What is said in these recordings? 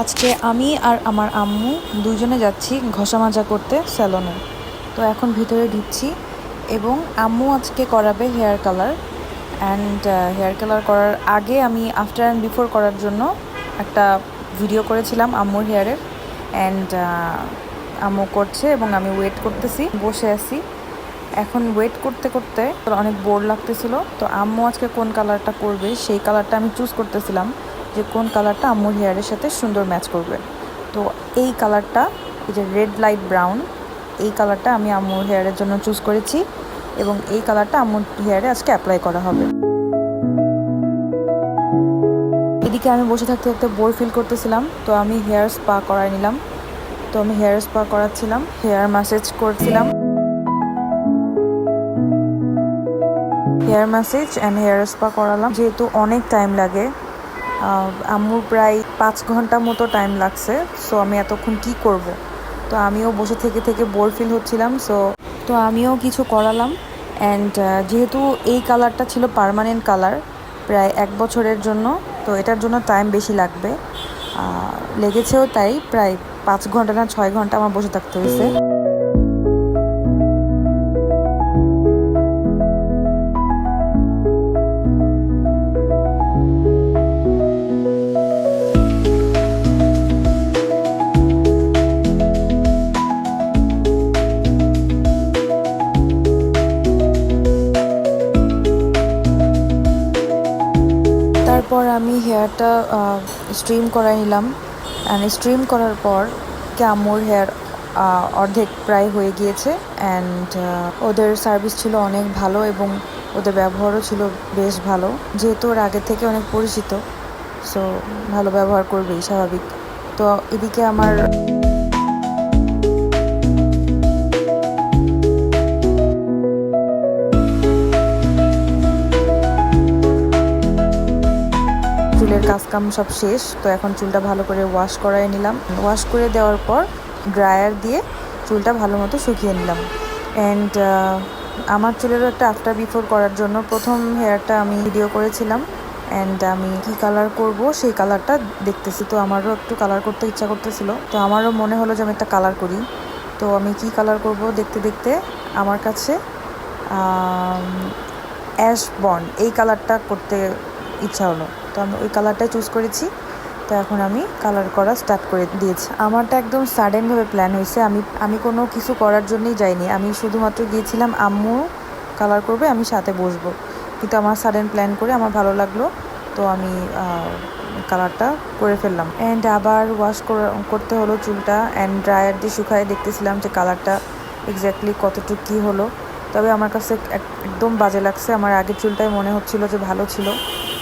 আজকে আমি আর আমার আম্মু দুজনে যাচ্ছি ঘষা মাজা করতে স্যালনে। তো এখন ভিতরে ঢুকছি এবং আম্মু আজকে করাবে hair colour and hair colour করার আগে আমি আফটার অ্যান্ড বিফোর করার জন্য একটা ভিডিও করেছিলাম আম্মুর হেয়ারের অ্যান্ড আম্মু করছে এবং আমি ওয়েট করতেছি, বসে আছি। এখন ওয়েট করতে করতে অনেক বোর লাগতেছিল। তো আম্মু আজকে কোন কালারটা করবে সেই কালারটা আমি চুজ করতেছিলাম। যে কোন কালারটা আম্মুর হেয়ারের সাথে সুন্দর ম্যাচ করবে। তো এই কালারটা, এই যে রেড লাইট ব্রাউন এই কালারটা আমি আম্মুর হেয়ারের জন্য চুজ করেছি এবং এই কালারটা আম্মুর হেয়ারে আজকে অ্যাপ্লাই করা হবে। এদিকে আমি বসে থাকতে থাকতে বোর ফিল করতেছিলাম, তো আমি হেয়ার স্পা করাই নিলাম। তো আমি হেয়ার স্পা করাচ্ছিলাম হেয়ার ম্যাসেজ করছিলাম। Hair massage and hair spa করালাম। যেহেতু অনেক টাইম লাগে আম্মুর প্রায় পাঁচ ঘণ্টা মতো টাইম লাগছে সো আমি এতক্ষণ কি করব? তো আমিও বসে থেকে থেকে বোর ফিল হচ্ছিলাম সো তো আমিও কিছু করালাম অ্যান্ড যেহেতু এই কালারটা ছিল পার্মানেন্ট কালার প্রায় এক বছরের জন্য, তো এটার জন্য টাইম বেশি লাগবে। লেগেছেও তাই, প্রায় পাঁচ ঘণ্টা না ছয় ঘণ্টা আমার বসে থাকতে হয়েছে। তারপর আমি হেয়ারটা স্ট্রিম করাই নিলাম অ্যান্ড স্ট্রিম করার পর ক্যামোর হেয়ার অর্ধেক প্রায় হয়ে গিয়েছে। অ্যান্ড ওদের সার্ভিস ছিল অনেক ভালো এবং ওদের ব্যবহারও ছিল বেশ ভালো। যেহেতু ওর আগে থেকে অনেক পরিচিত সো ভালো ব্যবহার করবেই, স্বাভাবিক। তো এদিকে আমার চুলের কাজকাম সব শেষ, তো এখন চুলটা ভালো করে ওয়াশ করাই নিলাম। ওয়াশ করে দেওয়ার পর ড্রায়ার দিয়ে চুলটা ভালো মতো শুকিয়ে নিলাম। অ্যান্ড আমার চুলেরও একটা আফটার বিফোর করার জন্য প্রথম হেয়ারটা আমি ভিডিও করেছিলাম। অ্যান্ড আমি কি কালার করব সেই কালারটা দেখতেছি। তো আমারও একটু কালার করতে ইচ্ছা করতেছিল। তো আমারও মনে হলো যে আমি একটা কালার করি। তো আমি কি কালার করব দেখতে দেখতে আমার কাছে অ্যাশ বন্ড এই কালারটা করতে ইচ্ছা হলো। তো আমি ওই কালারটাই চুজ করেছি। তো এখন আমি কালার করা স্টার্ট করে দিয়েছি। আমারটা একদম সাডেনভাবে প্ল্যান হয়েছে। আমি আমি কোনো কিছু করার জন্যই যাইনি। আমি শুধুমাত্র গিয়েছিলাম, আম্মু কালার করবে, আমি সাথে বসবো। কিন্তু আমার সাডেন প্ল্যান করে আমার ভালো লাগল। তো আমি কালারটা করে ফেললাম। অ্যান্ড আবার ওয়াশ করতে হলো চুলটা। অ্যান্ড ড্রায়ার দিয়ে শুকায় দেখতেছিলাম যে কালারটা এক্স্যাক্টলি কতটুকু কী হলো। তবে আমার কাছে এক- একদম বাজে লাগছে। আমার আগের চুলটাই মনে হচ্ছিল যে ভালো ছিল।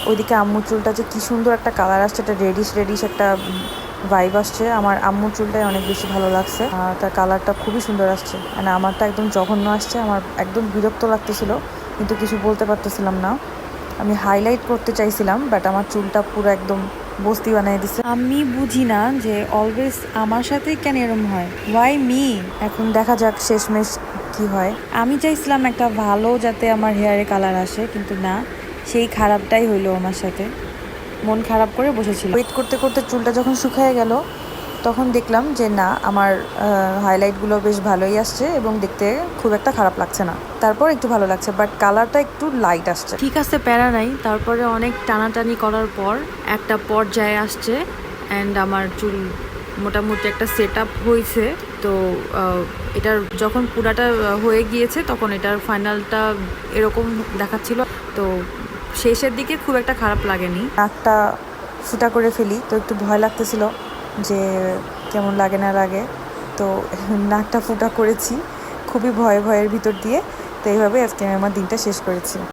ওইদিকে আম্মুর চুলটা যে কী সুন্দর একটা কালার আসছে, একটা রেডিশ রেডিশ একটা ভাইব আসছে। আমার আম্মুর চুলটাই অনেক বেশি ভালো লাগছে। আর তার কালারটা খুবই সুন্দর আসছে। মানে আমারটা একদম জঘন্য আসছে, আমার একদম বিরক্ত লাগতেছিল, কিন্তু কিছু বলতে পারতেছিলাম না। আমি হাইলাইট করতে চাইছিলাম বাট আমার চুলটা পুরো একদম বস্তি বানিয়ে দিছে। আমি বুঝি না যে অলওয়েজ আমার সাথে কেন এরম হয়। ওয়াই মি এখন দেখা যাক শেষমেশ কি হয়। আমি চাইছিলাম একটা ভালো যাতে আমার হেয়ারে কালার আসে, কিন্তু না। সেই খারাপটাই হইল আমার সাথে। মন খারাপ করে বসেছিল। ওয়েট করতে করতে চুলটা যখন শুকিয়ে গেল, তখন দেখলাম যে না, আমার হাইলাইটগুলো বেশ ভালোই আসছে এবং দেখতে খুব একটা খারাপ লাগছে না। তারপর একটু ভালো লাগছে বাট কালারটা একটু লাইট আসছে। ঠিক আছে, প্যারা নাই। তারপরে অনেক টানাটানি করার পর একটা পর্যায়ে আসছে অ্যান্ড আমার চুল মোটামুটি একটা সেট আপ হয়েছে। তো এটার যখন পুরাটা হয়ে গিয়েছে, তখন এটার ফাইনালটা এরকম দেখাচ্ছিল। তো শেষের দিকে খুব একটা খারাপ লাগেনি। নাকটা ফুটা করে ফেলি, তো একটু ভয় লাগতেছিল যে কেমন লাগে না লাগে। তো নাকটা ফুটা করেছি, খুবই ভয়ে ভয়ের ভিতর দিয়ে। তো এইভাবে আজকে আমি আমার দিনটা শেষ করেছি।